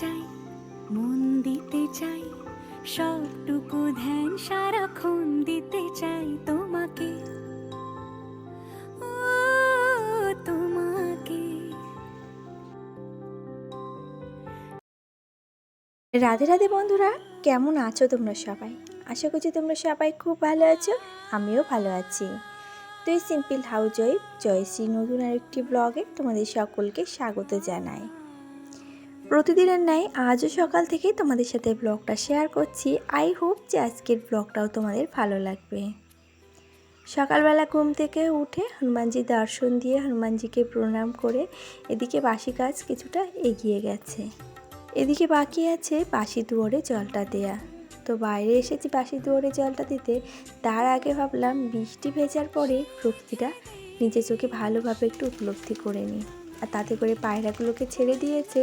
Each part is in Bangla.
চাই, মন দিতে চাই, সবটুকু ধ্যান সারাক্ষণ দিতে চাই তোমাকে। রাধে রাধে বন্ধুরা, কেমন আছো তোমরা সবাই? আশা করছি তোমরা সবাই খুব ভালো আছো, আমিও ভালো আছি। তুই সিম্পল হাউস ওয়াইফ জয়শ্রী নতুন আরেকটি ব্লগে তোমাদের সকলকে স্বাগত জানাই। প্রতিদিনের ন্যায় আজও সকাল থেকেই তোমাদের সাথে ব্লগটা শেয়ার করছি। আই হোপ যে আজকের ব্লগটাও তোমাদের ভালো লাগবে। সকালবেলা ঘুম থেকে উঠে হনুমানজি দর্শন দিয়ে হনুমানজিকে প্রণাম করে এদিকে বাসি কাজ কিছুটা এগিয়ে গেছে। এদিকে বাকি আছে বাসি দুয়ারে জলটা দেয়া। তো বাইরে এসেছি বাসি দুয়ারে জলটা দিতে। তার আগে ভাবলাম বৃষ্টি ভেজার পরে প্রকৃতিটা নিজের চোখে ভালোভাবে একটু উপলব্ধি করে নিই। আর তাতে করে পায়রাগুলোকে ছেড়ে দিয়েছে।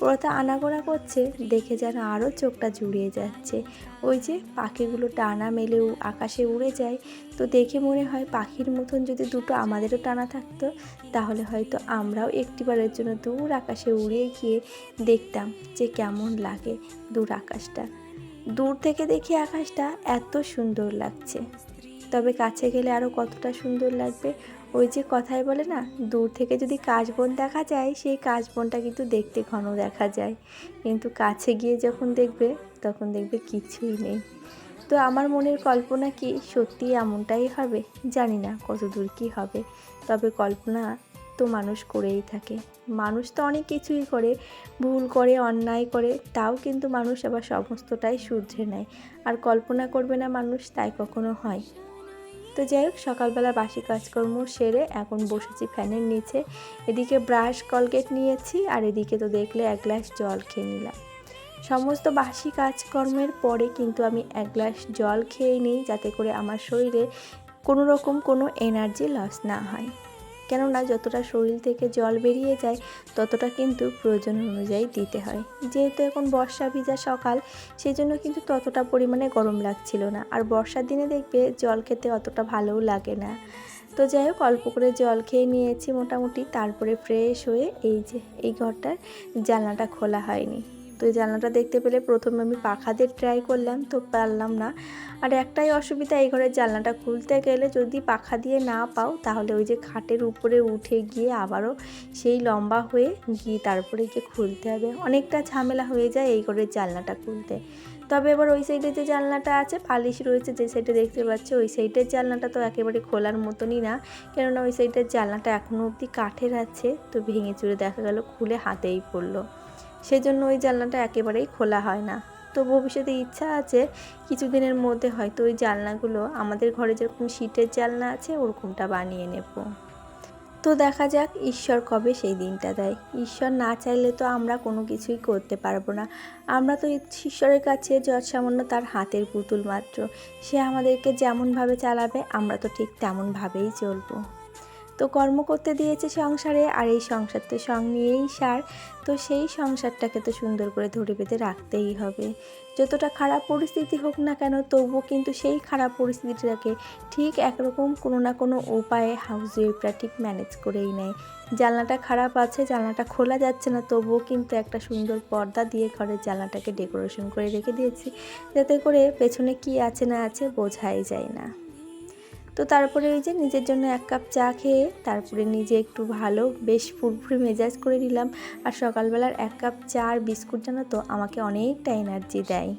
ওরা তো আনাগোনা করছে, দেখে যেন আরও চোখটা জুড়িয়ে যাচ্ছে। ওই যে পাখিগুলো টানা মেলে আকাশে উড়ে যায়, তো দেখে মনে হয় পাখির মতন যদি দুটো আমাদেরও টানা থাকতো, তাহলে হয়তো আমরাও একটিবারের জন্য দূর আকাশে উড়িয়ে গিয়ে দেখতাম যে কেমন লাগে দূর আকাশটা। দূর থেকে দেখি আকাশটা এত সুন্দর লাগছে। তবে কাছে গেলে আরও কতটা সুন্দর লাগবে ওই যে কথায় বলে না, দূর থেকে যদি কাশবন দেখা যায়, সেই কাশবনটা কিন্তু দেখতে ঘন দেখা যায়। কিন্তু কাছে গিয়ে যখন দেখবে, তখন দেখবে কিছুই নেই। তো আমার মনের কল্পনা কি সত্যি এমনটাই হবে? জানি না কত দূর কী হবে। তবে কল্পনা তো মানুষ করেই থাকে। মানুষ তো অনেক কিছুই করে, ভুল করে, অন্যায় করে, তাও কিন্তু মানুষ আবার সমস্তটাই শুধরে নেয়। আর কল্পনা করবে না মানুষ, তাই কখনো হয়। তো যাই হোক, সকালবেলা বাসি কাজকর্ম সেরে এখন বসেছি ফ্যানের নিচে। এদিকে ব্রাশ, কলগেট নিয়েছি আর এদিকে তো দেখলে এক গ্লাস জল খেয়ে নিলাম। সমস্ত বাসি কাজকর্মের পরে কিন্তু আমি এক গ্লাস জল খেয়ে নিই যাতে করে আমার শরীরে কোনো রকম কোনো এনার্জি লস না হয়। কেননা যতটা শরীর থেকে জল বেরিয়ে যায়, ততটা কিন্তু প্রয়োজন অনুযায়ী দিতে হয়। যেহেতু এখন বর্ষা ভিজা সকাল সেই জন্য কিন্তু ততটা পরিমাণে গরম লাগছিল না। আর বর্ষার দিনে দেখবে জল খেতে অতটা ভালোও লাগে না। তো যাই হোক, অল্প করে জল খেয়ে নিয়েছি মোটামুটি। তারপরে ফ্রেশ হয়ে এই যে, এই ঘরটার জানলাটা খোলা হয়নি। তো এই জানলাটা দেখতে পেলে প্রথমে আমি পাখা দিয়ে ট্রাই করলাম, তো পারলাম না। আর একটাই অসুবিধা, এই ঘরের জানলাটা খুলতে গেলে যদি পাখা দিয়ে না পাও, তাহলে ওই যে খাটের উপরে উঠে গিয়ে আবারও সেই লম্বা হয়ে গিয়ে তারপরে গিয়ে খুলতে হবে। অনেকটা ঝামেলা হয়ে যায় এই ঘরের জানলাটা খুলতে। তবে এবার ওই সাইডে যে জানলাটা আছে, পালিশ রয়েছে যে সাইডে দেখতে পাচ্ছ, ওই সাইডের জানলাটা তো একেবারে খোলার মতনই না। কেননা ওই সাইডের জানলাটা এখনও অবধি কাঠের আছে, তো ভেঙে চুরে দেখা গেল খুলে হাতেই পড়ল। সেজন্য ওই জানলাটা একেবারেই খোলা হয় না। তো ভবিষ্যতে ইচ্ছা আছে কিছুদিনের মধ্যে হয়তো ওই জানলাগুলো আমাদের ঘরে যেরকম শীটের জানলা আছে, ওরকমটা বানিয়ে নেব। তো দেখা যাক ঈশ্বর কবে সেই দিনটা দেয়। ঈশ্বর না চাইলে তো আমরা কোনো কিছুই করতে পারব না। আমরা তো ঈশ্বরের কাছে যত সামান্য তার হাতের পুতুল মাত্র। সে আমাদেরকে যেমনভাবে চালাবে, আমরা তো ঠিক তেমনভাবেই চলবো। তো কর্ম করতে দিয়েছে সংসারে আর এই সংসার তো সং নিয়েই সার। তো সেই সংসারটাকে তো সুন্দর করে ধরে বেঁধে রাখতেই হবে। যতটা খারাপ পরিস্থিতি হোক না কেন, তবুও কিন্তু সেই খারাপ পরিস্থিতিটাকে ঠিক একরকম কোনো না কোনো উপায়ে হাউস ওয়েফরা ঠিক ম্যানেজ করেই নেয়। জানলাটা খারাপ আছে, জানলাটা খোলা যাচ্ছে না, তবুও কিন্তু একটা সুন্দর পর্দা দিয়ে ঘরের জানলাটাকে ডেকোরেশন করে রেখে দিয়েছি। যাতে করে পেছনে কি আছে না আছে বোঝাই যায় না। তো তারপরে ওই যে নিজের জন্য এক কাপ চা খেয়ে তারপরে নিজে একটু ভালো বেশ ফুরফুরে মেজাজ করে নিলাম। আর সকালবেলার এক কাপ চা আর বিস্কুট জানো তো, আমাকে অনেকটা এনার্জি দেয়।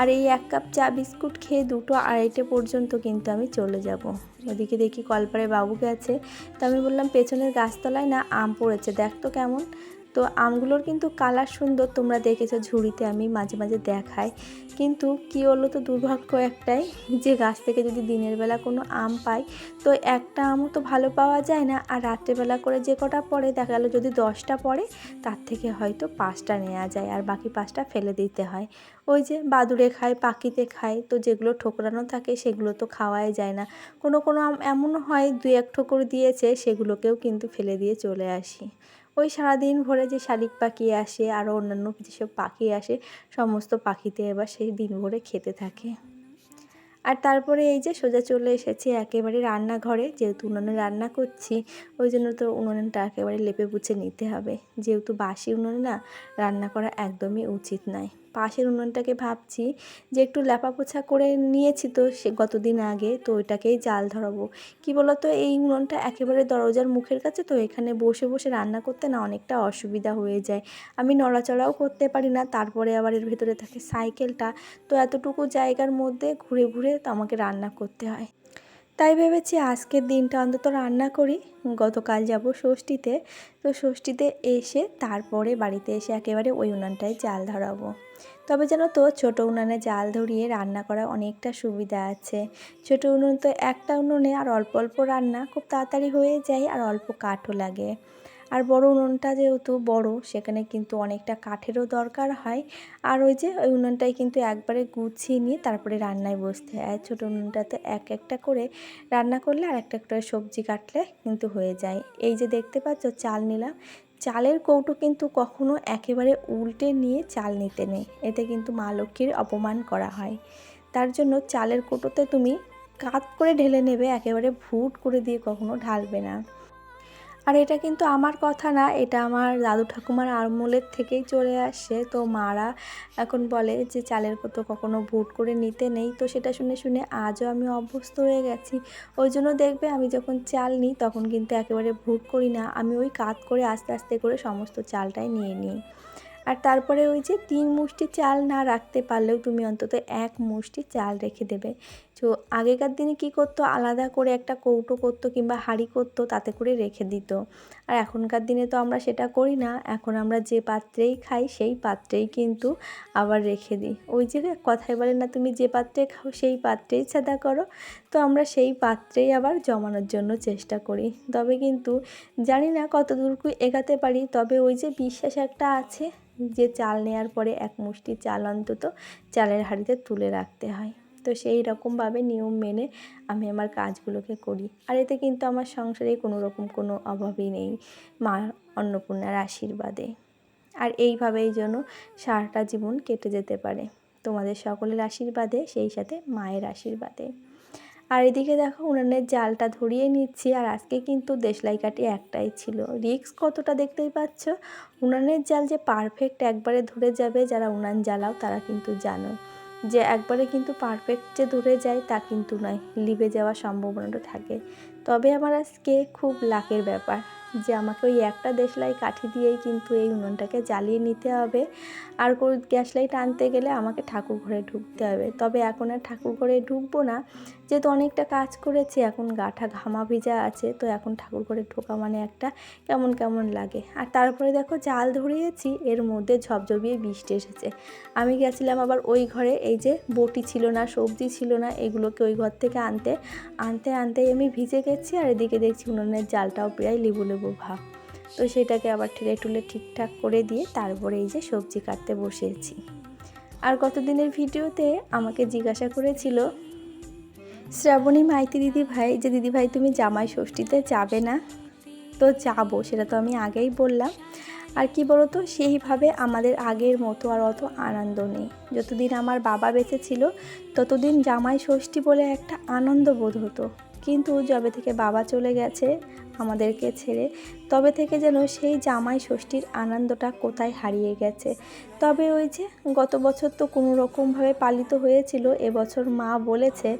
আর এই এক কাপ চা, বিস্কুট খেয়ে দুটো আড়াইটে পর্যন্ত কিন্তু আমি চলে যাব। ওদিকে দেখি কলপারে বাবু গেছে তো আমি বললাম, পেছনের গাছতলায় না আম পড়েছে, দেখ তো কেমন। তো আমগুলোর কিন্তু কালার সুন্দর, তোমরা দেখেছ ঝুড়িতে আমি মাঝে মাঝে দেখাই। কিন্তু কি হলো তো দুর্ভাগ্য একটাই, যে গাছ থেকে যদি দিনের বেলা কোনো আম পাই, তো একটা আমও তো ভালো পাওয়া যায় না। আর রাত্রেবেলা করে যে কটা পড়ে, দেখা গেলো যদি দশটা পড়ে, তার থেকে হয়তো পাঁচটা নেওয়া যায় আর বাকি পাঁচটা ফেলে দিতে হয়। ওই যে বাদুড়ে খায় পাখিতে খায় তো যেগুলো ঠোকরানো থাকে সেগুলো তো খাওয়াই যায় না। কোনো কোনো আম এমনও হয় দু এক ঠোকর দিয়েছে, সেগুলোকেও কিন্তু ফেলে দিয়ে চলে আসি। ওই সারাদিন ভরে যে শালিক পাখি আসে আরও অন্যান্য যেসব পাখি আসে, সমস্ত পাখিতে এবার সেই দিন ভরে খেতে থাকে। আর তারপরে এই যে সোজা চলে এসেছি একেবারে রান্নাঘরে, যেহেতু উনুনে রান্না করছি, ওই জন্য তো উনুনটা একেবারে লেপে পুছে নিতে হবে। যেহেতু বাসি উনুনে না, রান্না করা একদমই উচিত নয়। পাশের উনুনটাকে ভাবছি যে একটু লেপা পোছা করে নিয়েছি তো, সে গতদিন আগে, তো ওইটাকেই জাল ধরাবো। কি বলতো, এই উনুনটা একেবারে দরজার মুখের কাছে, তো এখানে বসে বসে রান্না করতে না অনেকটা অসুবিধা হয়ে যায়। আমি নড়াচড়াও করতে পারি না, তারপরে আবার এর ভেতরে থাকে সাইকেলটা, তো এতটুকু জায়গার মধ্যে ঘুরে ঘুরে তো আমাকে রান্না করতে হয়। তাই ভেবেছি আজকের দিনটা অন্তত রান্না করি। গতকাল যাব ষষ্ঠীতে। তো ষষ্ঠীতে এসে তারপরে বাড়িতে এসে একেবারে ওই উনানটায় জাল ধরাবো। তবে যেন তো, ছোটো উনানে জাল ধরিয়ে রান্না করা অনেকটা সুবিধা আছে। ছোটো উনুন তো একটা উনুনে আর অল্প অল্প রান্না খুব তাড়াতাড়ি হয়ে যায় আর অল্প কাঠও লাগে। আর বড় উনুনটা যেহেতু বড়, সেখানে কিন্তু অনেকটা কাঠেরও দরকার হয়। আর ওই যে, ওই উনুনটাই কিন্তু একবারে গুছিয়ে নিয়ে তারপরে রান্নায় বসতে হয়। আর ছোটো উনুনটাতে এক একটা করে রান্না করলে আর একটা একটা সবজি কাটলে কিন্তু হয়ে যায়। এই যে দেখতে পাচ্ছ চাল নিলাম। চালের কৌটো কিন্তু কখনো একেবারে উল্টে নিয়ে চাল নিতে নেই। এতে কিন্তু মা লক্ষ্মীর অপমান করা হয়। তার জন্য চালের কৌটোতে তুমি কাত করে ঢেলে নেবে, একেবারে ভুট করে দিয়ে কখনো ঢালবে না। আর এটা কিন্তু আমার কথা না, এটা আমার দাদু ঠাকুমার আমলের থেকেই চলে আসছে তো মারা এখন বলে যে, চালের কত কখনো ভুট করে নিতে নেই। তো সেটা শুনে শুনে আজও আমি অভ্যস্ত হয়ে গেছি। ওই জন্য দেখবে আমি যখন চাল নিই, তখন কিন্তু একেবারে ভুট করি না। আমি ওই কাত করে আস্তে আস্তে করে সমস্ত চালটাই নিয়ে নিই। আর তারপরে ওই যে, তিন মুষ্টি চাল না রাখতে পারলেও তুমি অন্তত এক মুষ্টি চাল রেখে দেবে। তো আগেকার দিনে কি করতো? আলাদা করে একটা কৌটো করতো কিংবা হাঁড়ি করতো, তাতে করে রেখে দিত। আর এখনকার দিনে তো আমরা সেটা করি না। এখন আমরা যে পাত্রেই খাই, সেই পাত্রেই কিন্তু আবার রেখে দিই। ওই যে কথায় বলে না, তুমি যে পাত্রে খাও, সেই পাত্রেই ছাদা করো। তো আমরা সেই পাত্রেই আবার জমানোর জন্য চেষ্টা করি। তবে কিন্তু জানি না কত দূর এগাতে পারি। তবে ওই যে বিশ্বাস একটা আছে যে চাল নেওয়ার পরে এক মুষ্টি চাল অন্তত চালের হাঁড়িতে তুলে রাখতে হয়। তো সেই রকমভাবে নিয়ম মেনে আমি আমার কাজগুলোকে করি। আর এতে কিন্তু আমার সংসারে কোনো রকম কোনো অভাবই নেই মা অন্নপূর্ণার আশীর্বাদে। আর এইভাবেই যেন সারাটা জীবন কেটে যেতে পারে। তোমাদের সকলের আশীর্বাদে, সেই সাথে মায়ের আশীর্বাদে। আর এদিকে দেখো, উনানের জালটা ধরিয়ে নিচ্ছি, আর আজকে কিন্তু দেশলাই কাঠি একটাই ছিল। রিক্স কতটা দেখতেই পাচ্ছ? উনানের জাল যে পারফেক্ট একবারে ধরে যাবে, যারা উনান জ্বালাও তারা কিন্তু জানো। যে একবারে কিন্তু পারফেক্ট যে ধরে যায়, তা কিন্তু নয়। লিবে যাওয়ার সম্ভাবনাটা থাকে। তবে আমার আজকে খুব লাকের ব্যাপার যে আমাকে ওই একটা দেশলাই কাঠি দিয়েই কিন্তু এই উনুনটাকে জ্বালিয়ে নিতে হবে। আর গ্যাস লাইট আনতে গেলে আমাকে ঠাকুর ঘরে ঢুকতে হবে। তবে এখন আর ঠাকুর ঘরে ঢুকবো না। যেহেতু অনেকটা কাজ করেছি, এখন গাঠা ঘামা ভিজা আছে, তো এখন ঠাকুর ঘরে ঢোকা মানে একটা কেমন কেমন লাগে। আর তারপরে দেখো জাল ধরিয়েছি, এর মধ্যে ঝপঝপিয়ে বৃষ্টি এসেছে। আমি গেছিলাম আবার ওই ঘরে, এই যে বটি ছিল না, সবজি ছিল না, এগুলোকে ওই ঘর থেকে আনতে আনতে আনতে আমি ভিজে গেছি, আর এদিকে দেখছি উনুনের জালটাও প্রায় লেবু লেবু ভাব তো সেটাকে আবার ঠেলে টুলে ঠিকঠাক করে দিয়ে তারপরে এই যে সবজি কাটতে বসেছি। আর গতদিনের ভিডিওতে আমাকে জিজ্ঞাসা করেছিল শ্রাবণী মাইতি দিদি ভাই, যে দিদি ভাই তুমি জামাই ষষ্ঠীতে যাবে না? তো যাব, সেটা তো আমি আগেই বললাম। আর কি তো সেইভাবে আমাদের আগের মতো আর অত আনন্দ নেই। যতদিন আমার বাবা বেঁচে ছিল, ততদিন জামাই ষষ্ঠী বলে একটা আনন্দ বোধ হতো। কিন্তু যবে থেকে বাবা চলে গেছে আমাদেরকে ছেড়ে, তবে থেকে যেন সেই জামাই ষষ্ঠীর আনন্দটা কোথায় হারিয়ে গেছে। তবে ওই যে গত বছর তো কোনো রকমভাবে পালিত হয়েছিল এবছর মা বলেছে,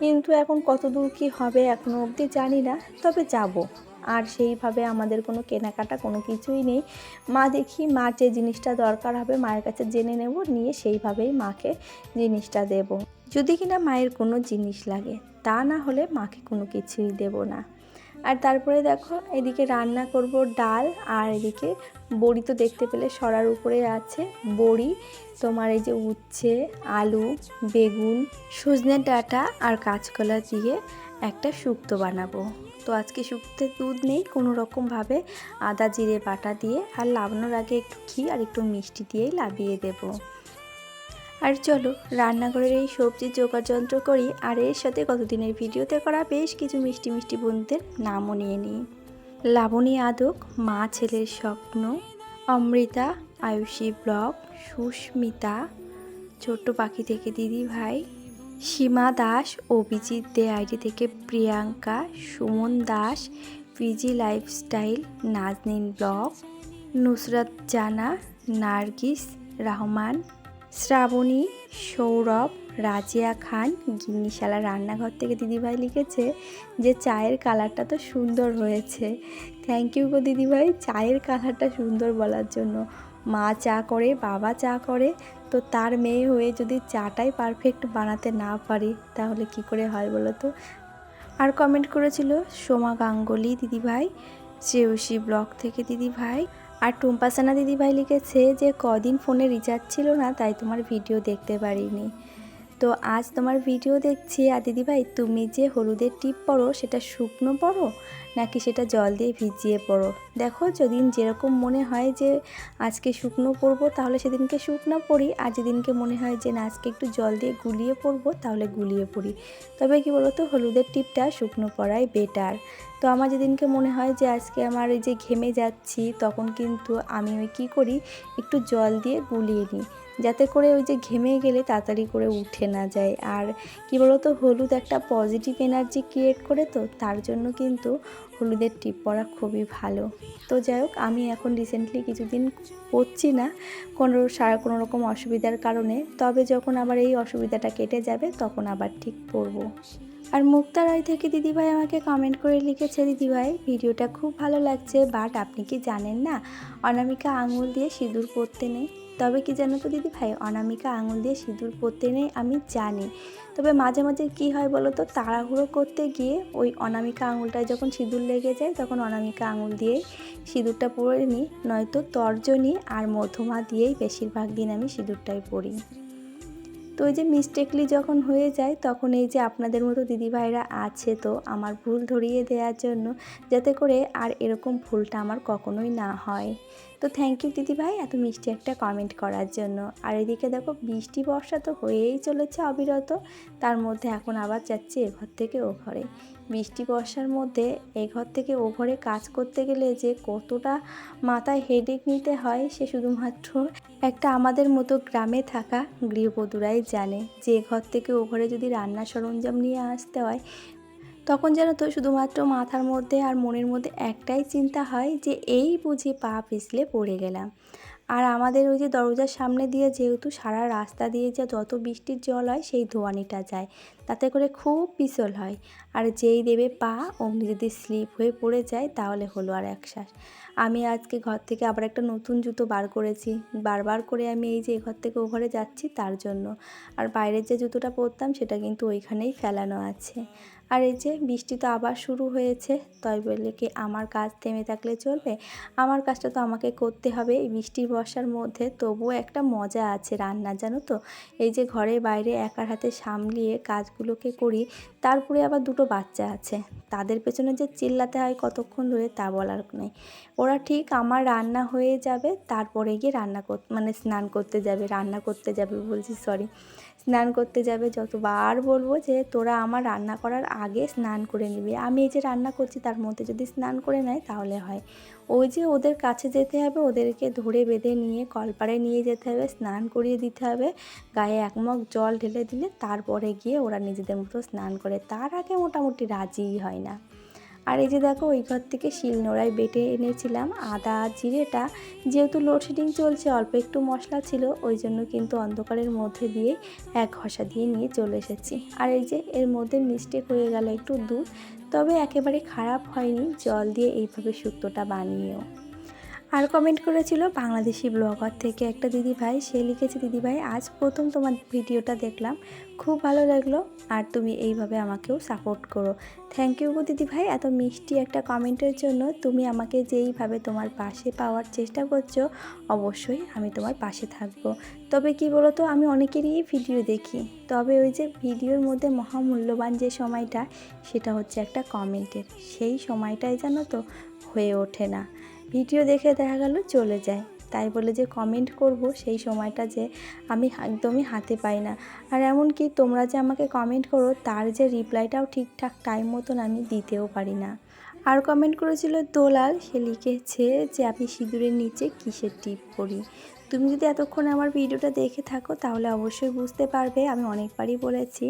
কিন্তু এখন কত দূর কী হবে এখনও অবধি জানি না, তবে যাব। আর সেইভাবে আমাদের কোনো কেনাকাটা কোনো কিছুই নেই। মা দেখি মার যে জিনিসটা দরকার হবে মায়ের কাছে জেনে নেব, নিয়ে সেইভাবেই মাকে জিনিসটা দেব। যদি কিনা মায়ের কোনো জিনিস লাগে তা না হলে মাকে কোনো কিছুই দেব না। আর তারপরে দেখো, এদিকে রান্না করব ডাল, আর এদিকে বড়ি তো দেখতে পেলে সরার উপরে আছে বড়ি। তোমার এই যে উচ্ছে, আলু, বেগুন, সজনে ডাঁটা আর কাঁচকলা দিয়ে একটা শুক্তো বানাবো। তো আজকে শুক্তে দুধ নেই, কোনো রকমভাবে আদা, জিরে, বাটা দিয়ে, আর লাবানোর আগে একটু ঘি আর একটু মিষ্টি দিয়েই লাবিয়ে দেবো। আর চলো, রান্নাঘরের এই সবজি যন্ত্র করি আর এর সাথে কতদিনের ভিডিওতে করা বেশ কিছু মিষ্টি মিষ্টি বন্ধুদের নামও নিয়ে নিই। লাবণী আদক, মা ছেলের স্বপ্ন, অমৃতা, আয়ুষী ব্লক সুস্মিতা, ছোট্ট পাখি থেকে দিদি ভাই, সীমা দাস, অভিজিৎ দে আইডি থেকে Priyanka, Suman Das, PG lifestyle, Naznin block Nusrat Jana, Nargis, Rahman Shrabani, Sourav, Razia খান, গিন্নিশালা রান্নাঘর থেকে দিদিভাই লিখেছে যে চায়ের কালারটা তো সুন্দর হয়েছে। থ্যাংক ইউ গো দিদিভাই, চায়ের কালারটা সুন্দর বলার জন্য। মা চা করে, বাবা চা করে, তো তার মেয়ে হয়ে যদি চাটাই পারফেক্ট বানাতে না পারি, তাহলে কি করে হয় বলো তো? আর কমেন্ট করেছিল সোমা গাঙ্গুলি দিদিভাই, শ্রেয়সী ব্লগ থেকে দিদিভাই। আর টুম্পাসানা দিদিভাই লিখেছে যে, কদিন ফোনে রিচার্জ ছিল না, তাই তোমার ভিডিও দেখতে পারিনি। তো আজ তোমার ভিডিও দেখছি। আর দিদিভাই, তুমি যে হলুদের টিপ পরো, সেটা শুকনো পরো, নাকি সেটা জল দিয়ে ভিজিয়ে পরো? দেখো, যেদিন যেরকম মনে হয় যে আজকে শুকনো পরবো, তাহলে সেদিনকে শুকনো পরি। আর যেদিনকে মনে হয় যে না, আজকে একটু জল দিয়ে গুলিয়ে পরবো, তাহলে গুলিয়ে পরি। তবে কি বলো তো হলুদের টিপটা শুকনো পরাই বেটার তো আমার যেদিনকে মনে হয় যে আজকে আমার এই যে ঘেমে যাচ্ছি, তখন কিন্তু আমি ওই কী করি, একটু জল দিয়ে গুলিয়ে নিই। যাতে করে ওই যে ঘেমে গেলে তাড়াতাড়ি করে উঠে না যায়। আর কি বলতো, হলুদ একটা পজিটিভ এনার্জি ক্রিয়েট করে তো, তার জন্য কিন্তু হলুদের টিপ পরা খুবই ভালো। তো যাই হোক, আমি এখন রিসেন্টলি কিছুদিন পরছি না, কোনো সারা কোনো রকম অসুবিধার কারণে। তবে যখন আবার এই অসুবিধাটা কেটে যাবে, তখন আবার ঠিক পরবো আর মুক্তা রায় থেকে দিদিভাই আমাকে কমেন্ট করে লিখেছে, দিদিভাই ভিডিওটা খুব ভালো লাগছে বাট আপনি কি জানেন না? অনামিকা আঙুল দিয়ে সিঁদুর পরতে নেই। তবে কি জানো তো দিদি ভাই? অনামিকা আঙুল দিয়ে সিঁদুর পরতে নেই, আমি জানি। তবে মাঝে মাঝে কি হয় বলো তো, তাড়াহুড়ো করতে গিয়ে ওই অনামিকা আঙুলটায় যখন সিঁদুর লেগে যায়, তখন অনামিকা আঙুল দিয়ে সিঁদুরটা পরে নিই। নয়তো তর্জনী আর মধুমা দিয়েই বেশিরভাগ দিন আমি সিঁদুরটাই পরি। ওই যে মিস্টেকলি যখন হয়ে যায়, তখন এই যে আপনাদের মতো দিদিভাইরা আছে তো আমার ভুল ধরিয়ে দেওয়ার জন্য, যাতে করে আর এরকম ভুলটা আমার কখনোই না হয়। তো থ্যাংক ইউ দিদিভাই এত মিষ্টি একটা কমেন্ট করার জন্য। আর এদিকে দেখো, বৃষ্টি বর্ষা তো হয়েই চলেছে অবিরত, তার মধ্যে এখন আবার যাচ্ছে এ ঘর থেকে ও ঘরে। বৃষ্টি বর্ষার মধ্যে এ ঘর থেকে ও ঘরে কাজ করতে গেলে যে কতটা মাথায় হেডেক নিতে হয়, সে শুধুমাত্র একটা আমাদের মতো গ্রামে থাকা গৃহবধূরাই জানে। যে ঘর থেকে ও ঘরে যদি রান্নার সরঞ্জাম নিয়ে আসতে হয়, তখন যেন তো শুধুমাত্র মাথার মধ্যে আর মনের মধ্যে একটাই চিন্তা হয় যে এই বুঝি পা পিছলে পড়ে গেলাম। আর আমাদের ওই যে দরজার সামনে দিয়ে যেহেতু সারা রাস্তা দিয়ে যা যত বৃষ্টির জল হয়, সেই ধোয়ানিটা যায়। তাতে করে খুব পিছল হয়। আর যেই দেবে পা, অমনি যদি স্লিপ হয়ে পড়ে যায়, তাহলে হলো আর একশ্বাস আমি আজকে ঘর থেকে আবার একটা নতুন জুতো বার করেছি। বারবার করে আমি এই যে ঘর থেকে ও ঘরে যাচ্ছি, তার জন্য। আর বাইরের যে জুতোটা পরতাম, সেটা কিন্তু ওইখানেই ফেলানো আছে। আর এই যে বৃষ্টি তো আবার শুরু হয়েছে, তাই বলে কি আমার কাজ থেমে থাকলে চলবে? আমার কাজটা তো আমাকে করতে হবে। এই বৃষ্টি বর্ষার মধ্যে তবুও একটা মজা আছে রান্না জানো তো? এই যে ঘরে বাইরে একার হাতে সামলিয়ে কাজগুলোকে করি, তারপরে আবার দুটো বাচ্চা আছে। তাদের পেছনে যে চিল্লাতে হয় কতক্ষণ ধরে তা বলার নেই। ওরা ঠিক আমার রান্না হয়ে যাবে, তারপরে গিয়ে রান্না কর মানে স্নান করতে যাবে, রান্না করতে যাবে বলছি সরি স্নান করতে যাবে। যতবার বলব যে তোরা আমার রান্না করার আগে স্নান করে নিবি। আমি এই যে রান্না করছি তার মধ্যে যদি স্নান করে নেয় তাহলে হয়। ওই যে ওদের কাছে যেতে হবে, ওদেরকে ধরে বেঁধে নিয়ে কলপাড়ে নিয়ে যেতে হবে, স্নান করিয়ে দিতে হবে। গায়ে একমগ জল ঢেলে দিলে তারপরে গিয়ে ওরা নিজেদের মতো স্নান করে। তার আগে মোটামুটি রাজিই হয় না। আর এই যে দেখো, ওই ঘর থেকে শিলনোড়ায় বেটে এনেছিলাম আদা, জিরেটা। যেহেতু লোডশেডিং চলছে, অল্প একটু মশলা ছিল, ওই জন্য কিন্তু অন্ধকারের মধ্যে দিয়ে এক ঘষা দিয়ে নিয়ে চলে এসেছি। আর এই যে এর মধ্যে মিস্টেক হয়ে গেল একটু দুধ তবে একেবারে খারাপ হয়নি জল দিয়ে এইভাবে শুক্তোটা বানিয়েও। আর কমেন্ট করেছিল বাংলাদেশি ব্লগার থেকে একটা দিদি ভাই সে লিখেছে দিদি ভাই আজ প্রথম তোমার ভিডিওটা দেখলাম। খুব ভালো লাগল আর তুমি এইভাবে আমাকেও সাপোর্ট করো। থ্যাংক ইউ গো দিদি ভাই এত মিষ্টি একটা কমেন্টের জন্য তুমি আমাকে যেইভাবে তোমার পাশে পাওয়ার চেষ্টা করছ, অবশ্যই আমি তোমার পাশে থাকব। তবে কি বলো তো আমি অনেকেরই ভিডিও দেখি। তবে ওই যে ভিডিওর মধ্যে মহামূল্যবান যে সময়টা, সেটা হচ্ছে একটা কমেন্টের সেই সময়টাই জানো তো হয়ে ওঠে না। ভিডিও দেখে দেখা গেল চলে যায়। তাই বলে যে কমেন্ট করব সেই সময়টা যে আমি একদমই হাতে পাই না। আর এমনকি তোমরা যে আমাকে কমেন্ট করো, তার যে রিপ্লাইটাও ঠিকঠাক টাইম মতন আমি দিতেও পারি না। আর কমেন্ট করেছিল দোলাল, সে লিখেছে যে, আমি সিঁদুরের নিচে কিসের টিপ করি তুমি যদি এতক্ষণ আমার ভিডিওটা দেখে থাকো, তাহলে অবশ্যই বুঝতে পারবে আমি অনেকবারই বলেছি।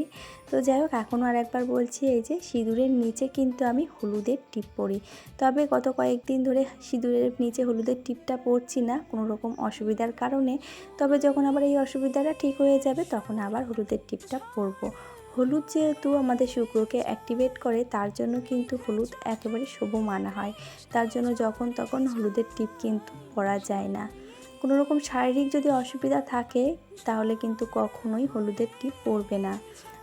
তো যাই হোক এখনও আর একবার বলছি এই যে সিঁদুরের নিচে কিন্তু আমি হলুদের টিপ পরি। তবে গত কয়েকদিন ধরে সিঁদুরের নিচে হলুদের টিপটা পরছি না কোনো রকম অসুবিধার কারণে। তবে যখন আবার এই অসুবিধাটা ঠিক হয়ে যাবে, তখন আবার হলুদের টিপটা পরবো। হলুদ যেহেতু আমাদের শুক্রকে অ্যাক্টিভেট করে, তার জন্য কিন্তু হলুদ একেবারে শুভ মানা হয়। তার জন্য যখন তখন হলুদের টিপ কিন্তু পরা যায় না। কোনো রকম শারীরিক যদি অসুবিধা থাকে, তাহলে কিন্তু কখনোই হলুদের টিপ পরবে না।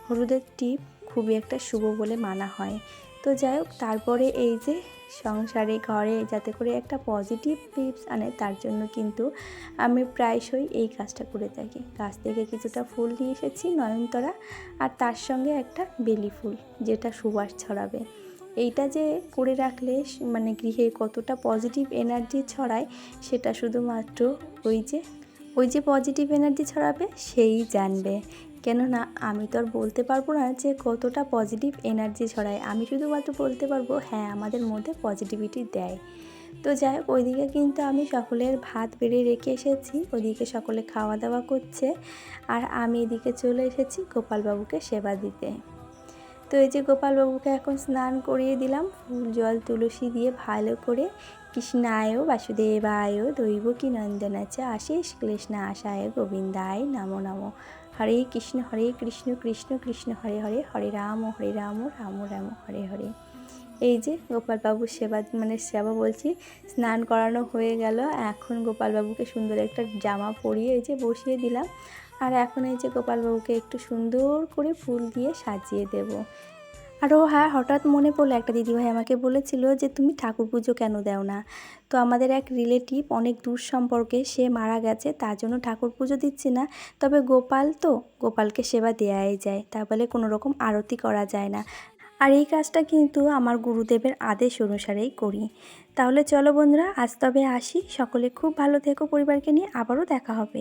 হলুদের টিপ খুবই একটা শুভ বলে মানা হয়। তো যাই হোক, তারপরে এই যে সংসারে, ঘরে যাতে করে একটা পজিটিভ টিপস আনে, তার জন্য কিন্তু আমি প্রায়শই এই কাজটা করে থাকি। গাছ থেকে কিছুটা ফুল নিয়ে এসেছি নয়নতরা আর তার সঙ্গে একটা বেলি ফুল, যেটা সুবাস ছড়াবে। এইটা যে করে রাখলে মানে গৃহে কতটা পজিটিভ এনার্জি ছড়ায়, সেটা শুধুমাত্র ওই যে ওই যে পজিটিভ এনার্জি ছড়াবে, সেই জানবে। কেননা আমি তো আর বলতে পারব না যে কতটা পজিটিভ এনার্জি ছড়ায়। আমি শুধুমাত্র বলতে পারব হ্যাঁ আমাদের মধ্যে পজিটিভিটি দেয়। তো যাই হোক, ওইদিকে কিন্তু আমি সকলের ভাত বেড়ে রেখে এসেছি, ওদিকে সকলে খাওয়া দাওয়া করছে, আর আমি এদিকে চলে এসেছি গোপালবাবুকে সেবা দিতে। তো এই যে গোপালবাবুকে এখন স্নান করিয়ে দিলাম, ফুল, জল, তুলসী দিয়ে ভালো করে কৃষ্ণায় বাসুদেবায় দৈব কি নন্দনাচ আশিস কৃষ্ণ, আশায় গোবিন্দায় নমো নমো। হরে কৃষ্ণ হরে কৃষ্ণ কৃষ্ণ কৃষ্ণ, হরে হরে হরে রাম হরে রাম রাম রাম হরে হরে। এই যে গোপালবাবুর সেবা মানে সেবা বলছি, স্নান করানো হয়ে গেল। এখন গোপালবাবুকে সুন্দর একটা জামা পরিয়ে এই যে বসিয়ে দিলাম। আর এখন এই যে গোপালবাবুকে একটু সুন্দর করে ফুল দিয়ে সাজিয়ে দেব। আর ও হ্যাঁ হঠাৎ মনে পড়ল, একটা দিদিভাই আমাকে বলেছিল যে, তুমি ঠাকুর পুজো কেন দাও না? তো আমাদের এক রিলেটিভ অনেক দূর সম্পর্কে সে মারা গেছে, তার জন্য ঠাকুর পুজো দিচ্ছি না। তবে গোপাল তো গোপালকে সেবা দেওয়াই যায়, তা বলে কোনো রকম আরতি করা যায় না। আর এই কাজটা কিন্তু আমার গুরুদেবের আদেশ অনুসারেই করি। তাহলে চলো বন্ধুরা, আজ তবে আসি। সকলে খুব ভালো থেকো, পরিবারকে নিয়ে আবারও দেখা হবে।